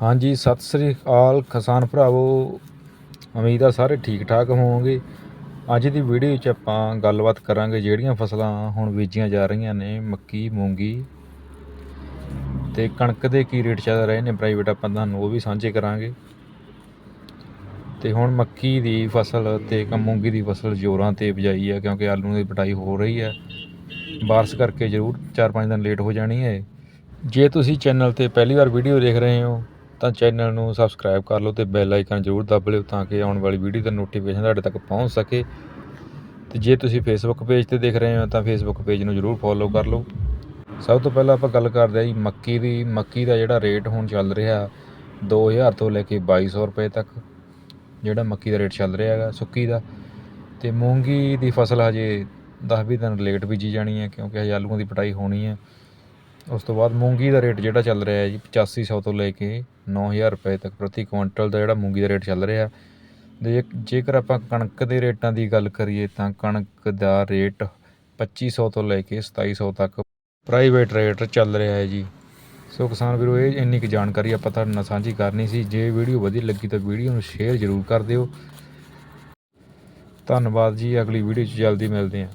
ਹਾਂਜੀ, ਸਤਿ ਸ੍ਰੀ ਅਕਾਲ ਕਿਸਾਨ ਭਰਾਵੋ। ਉਮੀਦ ਆ ਸਾਰੇ ਠੀਕ ਠਾਕ ਹੋਵੋਗੇ। ਅੱਜ ਦੀ ਵੀਡੀਓ 'ਚ ਆਪਾਂ ਗੱਲਬਾਤ ਕਰਾਂਗੇ ਜਿਹੜੀਆਂ ਫਸਲਾਂ ਹੁਣ ਬੀਜੀਆਂ ਜਾ ਰਹੀਆਂ ਨੇ, ਮੱਕੀ, ਮੂੰਗੀ। ਤੇ ਕਣਕ ਦੇ ਕੀ ਰੇਟ ਚੱਲ ਰਹੇ ਨੇ ਪ੍ਰਾਈਵੇਟ ਆਪਾਂ ਤੁਹਾਨੂੰ ਉਹ ਵੀ ਸਾਂਝੇ ਕਰਾਂਗੇ। ਤੇ ਹੁਣ ਮੱਕੀ ਦੀ ਫਸਲ ਤੇ ਮੂੰਗੀ ਦੀ ਫਸਲ ਜ਼ੋਰਾਂ ਤੇ ਬਿਜਾਈ ਹੈ ਕਿਉਂਕਿ ਆਲੂ ਦੀ ਪਟਾਈ ਹੋ ਰਹੀ ਹੈ ਬਾਰਿਸ਼ ਕਰਕੇ ਜ਼ਰੂਰ 4-5 ਦਿਨ ਲੇਟ ਹੋ ਜਾਣੀ ਹੈ ਜੇ ਤੁਸੀਂ ਚੈਨਲ ਤੇ ਪਹਿਲੀ ਵਾਰ ਵੀਡੀਓ ਦੇਖ ਰਹੇ ਹੋ ਤਾਂ ਚੈਨਲ ਨੂੰ ਸਬਸਕ੍ਰਾਈਬ ਕਰ ਲਓ ਤੇ ਬੈਲ ਆਈਕਨ ਜ਼ਰੂਰ ਦੱਬ ਲਿਓ ਤਾਂ ਕਿ ਆਉਣ ਵਾਲੀ ਵੀਡੀਓ ਦਾ ਨੋਟੀਫਿਕੇਸ਼ਨ ਤੁਹਾਡੇ ਤੱਕ ਪਹੁੰਚ ਸਕੇ। ਤੇ ਜੇ ਤੁਸੀਂ ਫੇਸਬੁੱਕ ਪੇਜ ਤੇ ਦੇਖ ਰਹੇ ਹੋ ਤਾਂ ਫੇਸਬੁੱਕ ਪੇਜ ਨੂੰ ਜ਼ਰੂਰ ਫੋਲੋ ਕਰ ਲਓ। ਸਭ ਤੋਂ ਪਹਿਲਾਂ ਆਪਾਂ ਗੱਲ ਕਰਦੇ ਹਾਂ ਜੀ ਮੱਕੀ ਦੀ। ਮੱਕੀ ਦਾ ਜਿਹੜਾ ਰੇਟ ਹੁਣ ਚੱਲ ਰਿਹਾ 2000 ਤੋਂ ਲੈ ਕੇ 2200 ਰੁਪਏ ਤੱਕ, ਜਿਹੜਾ ਮੱਕੀ ਦਾ ਰੇਟ ਚੱਲ ਰਿਹਾ ਹੈਗਾ ਸੁੱਕੀ ਦਾ। ਤੇ ਮੂੰਗੀ ਦੀ ਫਸਲ ਹਜੇ 10-20 ਦਿਨ ਲੇਟ ਬੀਜੀ ਜਾਣੀ ਹੈ ਕਿਉਂਕਿ ਹਜੇ ਆਲੂਆਂ ਦੀ ਪਟਾਈ ਹੋਣੀ ਹੈ। ਉਸ ਤੋਂ ਬਾਅਦ ਮੂੰਗੀ ਦਾ ਰੇਟ ਜਿਹੜਾ ਚੱਲ ਰਿਹਾ ਹੈ ਜੀ 8500 ਤੋਂ ਲੈ ਕੇ 9000 ਰੁਪਏ ਤੱਕ ਪ੍ਰਤੀ ਕੁਇੰਟਲ ਦਾ ਜਿਹੜਾ ਮੂੰਗੀ ਦਾ ਰੇਟ ਚੱਲ ਰਿਹਾ। ਦੇ ਜੇਕਰ ਆਪਾਂ ਕਣਕ ਦੇ ਰੇਟਾਂ ਦੀ ਗੱਲ ਕਰੀਏ ਤਾਂ ਕਣਕ ਦਾ ਰੇਟ 2500 ਤੋਂ ਲੈ ਕੇ 2700 ਤੱਕ ਪ੍ਰਾਈਵੇਟ ਰੇਟ ਚੱਲ ਰਿਹਾ ਹੈ ਜੀ। ਸੋ ਕਿਸਾਨ ਵੀਰੋ, ਇਹ ਇੰਨੀ ਕੁ ਜਾਣਕਾਰੀ ਆਪਾਂ ਤੁਹਾਡੇ ਨਾਲ ਸਾਂਝੀ ਕਰਨੀ ਸੀ। ਜੇ ਵੀਡੀਓ ਵਧੀਆ ਲੱਗੀ ਤਾਂ ਵੀਡੀਓ ਨੂੰ ਸ਼ੇਅਰ ਜ਼ਰੂਰ ਕਰ ਦਿਓ। ਧੰਨਵਾਦ ਜੀ, ਅਗਲੀ ਵੀਡੀਓ 'ਚ ਜਲਦੀ ਮਿਲਦੇ ਹਾਂ।